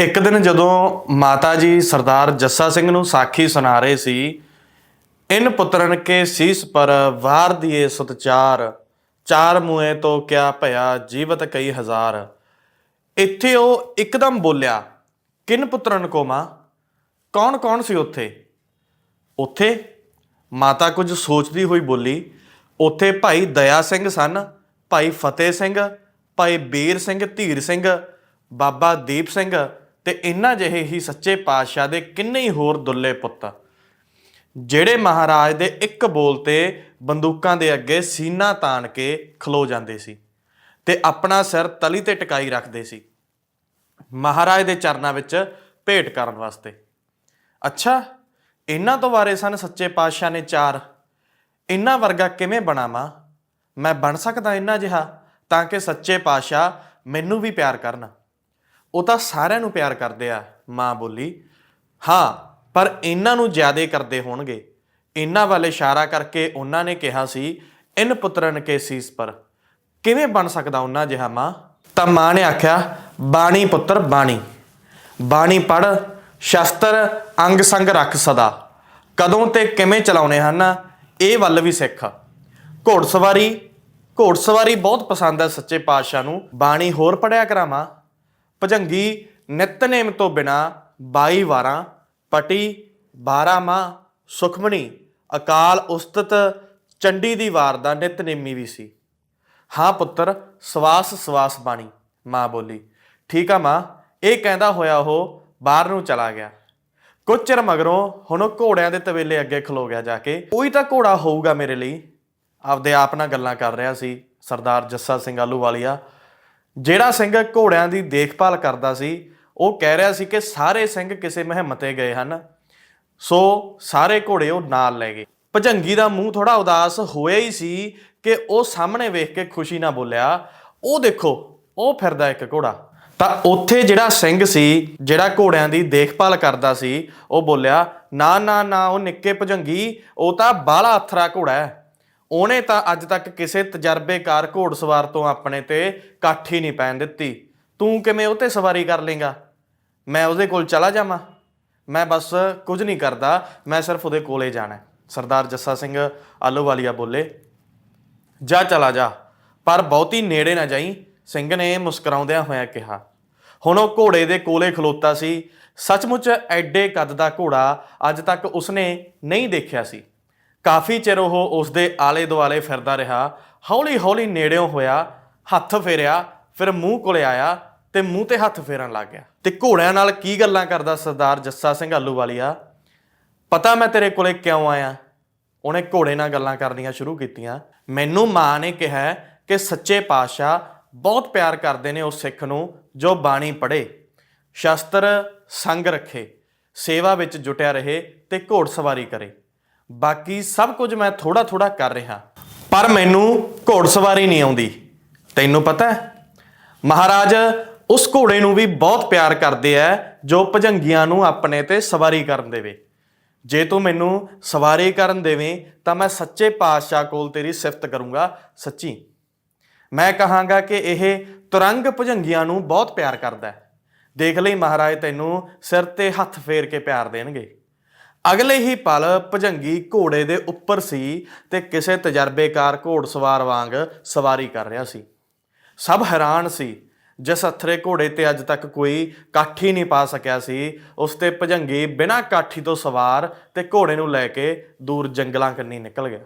ਇੱਕ ਦਿਨ ਜਦੋਂ ਮਾਤਾ ਜੀ ਸਰਦਾਰ ਜੱਸਾ ਸਿੰਘ ਨੂੰ ਸਾਖੀ ਸੁਣਾ ਰਹੇ ਸੀ, ਇਨ ਪੁੱਤਰਨ ਕੇ ਸੀਸ ਪਰ ਵਾਰ ਦੀਏ ਸਤਚਾਰ, ਚਾਰ ਮੂਏ ਤੋਂ ਕਿਆ ਭਇਆ ਜੀਵਤ ਕਈ ਹਜ਼ਾਰ। ਇੱਥੇ ਉਹ ਇੱਕਦਮ ਬੋਲਿਆ, ਕਿਨ ਪੁੱਤਰਨ ਕੋ ਮਾਂ? ਕੌਣ ਕੌਣ ਸੀ ਉੱਥੇ? ਉੱਥੇ ਮਾਤਾ ਕੁਝ ਸੋਚਦੀ ਹੋਈ ਬੋਲੀ, ਉੱਥੇ ਭਾਈ ਦਇਆ ਸਿੰਘ ਸਨ, ਭਾਈ ਫਤਿਹ ਸਿੰਘ, ਭਾਈ ਬੀਰ ਸਿੰਘ, ਧੀਰ ਸਿੰਘ, ਬਾਬਾ ਦੀਪ ਸਿੰਘ ਤੇ ਇਹਨਾਂ ਜਿਹੇ ਹੀ ਸੱਚੇ ਪਾਤਸ਼ਾਹ ਦੇ ਕਿੰਨੇ ਹੀ ਹੋਰ ਦੁੱਲੇ ਪੁੱਤ। ਜਿਹੜੇ ਮਹਾਰਾਜ ਦੇ ਇੱਕ ਬੋਲ ਤੇ ਬੰਦੂਕਾਂ ਦੇ ਅੱਗੇ ਸੀਨਾ ਤਾਣ ਕੇ ਖਲੋ ਜਾਂਦੇ ਸੀ ਤੇ ਆਪਣਾ ਸਿਰ ਤਲੀ ਤੇ ਟਿਕਾਈ ਰੱਖਦੇ ਸੀ। ਮਹਾਰਾਜ ਦੇ ਚਰਨਾਂ ਵਿੱਚ ਭੇਟ ਕਰਨ ਵਾਸਤੇ। ਅੱਛਾ, ਇਹਨਾਂ ਤੋਂ ਵਾਰੇ ਸਨ ਸੱਚੇ ਪਾਤਸ਼ਾਹ ਨੇ ਚਾਰ। ਇਹਨਾਂ ਵਰਗਾ ਕਿਵੇਂ ਬਣਾਵਾਂ? ਮੈਂ ਬਣ ਸਕਦਾ ਇਹਨਾਂ ਜਿਹਾ ਤਾਂ ਕਿ ਸੱਚੇ ਪਾਤਸ਼ਾਹ ਮੈਨੂੰ ਵੀ ਪਿਆਰ ਕਰਨ। ਉਹ ਤਾਂ ਸਾਰਿਆਂ ਨੂੰ ਪਿਆਰ ਕਰਦੇ ਆ, ਮਾਂ ਬੋਲੀ। ਹਾਂ, ਪਰ ਇਹਨਾਂ ਨੂੰ ਜ਼ਿਆਦਾ ਕਰਦੇ ਹੋਣਗੇ। ਇਹਨਾਂ ਵੱਲ ਇਸ਼ਾਰਾ ਕਰਕੇ ਉਹਨਾਂ ਨੇ ਕਿਹਾ ਸੀ, ਇਨ ਪੁੱਤਰਨ ਕੇ ਸੀਸ ਪਰ। ਕਿਵੇਂ ਬਣ ਸਕਦਾ ਉਹਨਾਂ ਜਿਹਾ ਮਾਂ? ਤਾਂ ਮਾਂ ਨੇ ਆਖਿਆ, ਬਾਣੀ ਪੁੱਤਰ, ਬਾਣੀ। ਬਾਣੀ ਪੜ ਸ਼ਸਤਰ, ਅੰਗ ਸੰਗ ਰੱਖ ਸਦਾ। ਕਦੋਂ ਤੇ ਕਿਵੇਂ ਚਲਾਉਣੇ ਹਨ, ਇਹ ਵੱਲ ਵੀ ਸਿੱਖ। ਘੋੜਸਵਾਰੀ ਘੋੜਸਵਾਰੀ ਬਹੁਤ ਪਸੰਦ ਹੈ ਸੱਚੇ ਪਾਤਸ਼ਾਹ ਨੂੰ। ਬਾਣੀ ਹੋਰ ਪੜਿਆ ਕਰਾਵਾਂ ਭਜੰਗੀ ਨਿਤਨੇਮ ਤੋਂ ਬਿਨਾ 22 ਵਾਰਾਂ, ਪਟੀ 12 ਮਾਂ, ਸੁਖਮਣੀ, ਅਕਾਲ ਉਸਤਤ, ਚੰਡੀ ਦੀ ਵਾਰ ਦਾ ਨਿਤਨੇਮੀ ਵੀ ਸੀ। ਹਾਂ ਪੁੱਤਰ, ਸਵਾਸ ਸਵਾਸ ਬਾਣੀ, ਮਾਂ ਬੋਲੀ। ਠੀਕ ਆ ਮਾਂ, ਇਹ ਕਹਿੰਦਾ ਹੋਇਆ ਉਹ ਬਾਹਰ ਨੂੰ ਚਲਾ ਗਿਆ। ਕੁਝ ਚਿਰ ਮਗਰੋਂ ਹੁਣ ਉਹ ਘੋੜਿਆਂ ਦੇ ਤਵੇਲੇ ਅੱਗੇ ਖਲੋ ਗਿਆ ਜਾ ਕੇ। ਕੋਈ ਤਾਂ ਘੋੜਾ ਹੋਊਗਾ ਮੇਰੇ ਲਈ। ਆਪਦੇ ਆਪ ਨਾਲ ਗੱਲਾਂ ਕਰ ਰਿਹਾ ਸੀ ਸਰਦਾਰ ਜੱਸਾ ਸਿੰਘ ਆਲੂ ਵਾਲੀਆ ਜਿਹੜਾ ਸਿੰਘ ਘੋੜਿਆਂ ਦੀ ਦੇਖਭਾਲ ਕਰਦਾ ਸੀ, ਉਹ ਕਹਿ ਰਿਹਾ ਸੀ ਕਿ ਸਾਰੇ ਸਿੰਘ ਕਿਸੇ ਮੁਹਿੰਮ ਤੇ ਗਏ ਹਨ। ਸੋ ਸਾਰੇ ਘੋੜੇ ਉਹ ਨਾਲ ਲੈ ਗਏ। ਭਜੰਗੀ ਦਾ ਮੂੰਹ ਥੋੜਾ ਉਦਾਸ ਹੋਇਆ ਹੀ ਸੀ ਕਿ ਉਹ ਸਾਹਮਣੇ ਵੇਖ ਕੇ ਖੁਸ਼ੀ ਨਾਲ ਬੋਲਿਆ, ਉਹ ਦੇਖੋ, ਉਹ ਫਿਰਦਾ ਇੱਕ ਘੋੜਾ। ਤਾਂ ਉੱਥੇ ਜਿਹੜਾ ਸਿੰਘ ਸੀ, ਜਿਹੜਾ ਘੋੜਿਆਂ ਦੀ ਦੇਖਭਾਲ ਕਰਦਾ ਸੀ, ਉਹ ਬੋਲਿਆ, ਨਾ ਨਾ ਨਾ, ਉਹ ਨਿੱਕੇ ਭਜੰਗੀ, ਉਹ ਤਾਂ ਬਾਲਾ ਅਥਰਾ ਘੋੜਾ ਹੈ। ਉਹਨੇ ਤਾਂ ਅੱਜ ਤੱਕ ਕਿਸੇ ਤਜਰਬੇਕਾਰ ਘੋੜਸਵਾਰ ਤੋਂ ਆਪਣੇ ਤੇ ਕਾਠੀ ਨਹੀਂ ਪੈਣ ਦਿੱਤੀ। ਤੂੰ ਕਿਵੇਂ ਉਹ ਤੇ ਸਵਾਰੀ ਕਰ ਲੇਗਾ? ਮੈਂ ਉਹਦੇ ਕੋਲ ਚਲਾ ਜਾਵਾਂ? ਮੈਂ ਬਸ ਕੁਝ ਨਹੀਂ ਕਰਦਾ, ਮੈਂ ਸਿਰਫ ਉਹਦੇ ਕੋਲੇ ਜਾਣਾ ਸਰਦਾਰ ਜੱਸਾ ਸਿੰਘ ਆਲੋਵਾਲੀਆ ਬੋਲੇ, ਜਾ ਚਲਾ ਜਾ, ਪਰ ਬਹੁਤੀ ਨੇੜੇ ਨਾ ਜਾਈ, ਸਿੰਘ ਨੇ ਮੁਸਕਰਾਉਂਦਿਆਂ ਹੋਇਆਂ ਕਿਹਾ। ਹੁਣ ਉਹ ਘੋੜੇ ਦੇ ਕੋਲੇ ਖਲੋਤਾ ਸੀ। ਸੱਚਮੁੱਚ ਐਡੇ ਕੱਦ ਦਾ ਘੋੜਾ ਅੱਜ ਤੱਕ ਉਸਨੇ ਨਹੀਂ ਦੇਖਿਆ ਸੀ। ਕਾਫੀ ਚਿਰ ਉਹ ਉਸ ਦੇ ਆਲੇ ਦੁਆਲੇ ਫਿਰਦਾ ਰਿਹਾ ਹੌਲੀ ਹੌਲੀ ਨੇੜਿਓਂ ਹੋਇਆ, ਹੱਥ ਫੇਰਿਆ, ਫਿਰ ਮੂੰਹ ਕੋਲੇ ਆਇਆ ਤੇ ਮੂੰਹ ਤੇ ਹੱਥ ਫੇਰਨ ਲੱਗ ਗਿਆ। ਤੇ ਘੋੜਿਆਂ ਨਾਲ ਕੀ ਗੱਲਾਂ ਕਰਦਾ ਸਰਦਾਰ ਜੱਸਾ ਸਿੰਘ ਆਲੂਵਾਲੀਆ? ਪਤਾ ਮੈਂ ਤੇਰੇ ਕੋਲੇ ਕਿਉਂ ਆਇਆ? ਉਹਨੇ ਘੋੜੇ ਨਾਲ ਗੱਲਾਂ ਕਰਨੀਆਂ ਸ਼ੁਰੂ ਕੀਤੀਆਂ। ਮੈਨੂੰ ਮਾਂ ਨੇ ਕਿਹਾ ਕਿ ਸੱਚੇ ਪਾਤਸ਼ਾਹ ਬਹੁਤ ਪਿਆਰ ਕਰਦੇ ਨੇ ਉਸ ਸਿੱਖ ਨੂੰ ਜੋ ਬਾਣੀ ਪੜ੍ਹੇ। ਸ਼ਸਤਰ ਸੰਗ ਰੱਖੇ, ਸੇਵਾ ਵਿੱਚ ਜੁਟਿਆ ਰਹੇ ਤੇ ਘੋੜਸਵਾਰੀ ਕਰੇ। ਬਾਕੀ ਸਭ ਕੁਝ ਮੈਂ ਥੋੜਾ ਥੋੜਾ ਕਰ ਰਿਹਾ। ਪਰ ਮੈਨੂੰ ਘੋੜਸਵਾਰੀ ਨਹੀਂ ਆਉਂਦੀ। ਤੈਨੂੰ ਪਤਾ ਹੈ, ਮਹਾਰਾਜ ਉਸ ਘੋੜੇ ਨੂੰ ਵੀ ਬਹੁਤ ਪਿਆਰ ਕਰਦੇ ਐ ਜੋ ਭਜੰਗੀਆਂ ਨੂੰ ਆਪਣੇ ਤੇ ਸਵਾਰੀ ਕਰਨ ਦੇਵੇ। ਜੇ ਤੂੰ ਮੈਨੂੰ ਸਵਾਰੀ ਕਰਨ ਦੇਵੇਂ, ਤਾਂ ਮੈਂ ਸੱਚੇ ਪਾਤਸ਼ਾਹ ਕੋਲ ਤੇਰੀ ਸਿਫਤ ਕਰੂੰਗਾ। ਸੱਚੀ, ਮੈਂ ਕਹਾਂਗਾ ਕਿ ਇਹ ਤੁਰੰਗ ਭਜੰਗੀਆਂ ਨੂੰ ਬਹੁਤ ਪਿਆਰ ਕਰਦਾ ਹੈ। ਦੇਖ ਲਈ ਮਹਾਰਾਜ, ਤੈਨੂੰ ਸਿਰ ਤੇ ਹੱਥ ਫੇਰ ਕੇ ਪਿਆਰ ਦੇਣਗੇ। ਅਗਲੇ ਹੀ ਪਲ ਭਜੰਗੀ ਘੋੜੇ ਦੇ ਉੱਪਰ ਸੀ ਤੇ ਕਿਸੇ ਤਜਰਬੇਕਾਰ ਘੋੜਸਵਾਰ ਵਾਂਗ ਸਵਾਰੀ ਕਰ ਰਿਹਾ ਸੀ। ਸਭ ਹੈਰਾਨ ਸੀ, ਜਿਸ ਅਥਰੇ ਘੋੜੇ ਤੇ ਅੱਜ ਤੱਕ ਕੋਈ ਕਾਠੀ ਨਹੀਂ ਪਾ ਸਕਿਆ ਸੀ, ਉਸ ਤੇ ਭਜੰਗੀ ਬਿਨਾਂ ਕਾਠੀ ਤੋਂ ਸਵਾਰ ਤੇ ਘੋੜੇ ਨੂੰ ਲੈ ਕੇ ਦੂਰ ਜੰਗਲਾਂ ਕੰਨੀ ਨਿਕਲ ਗਿਆ।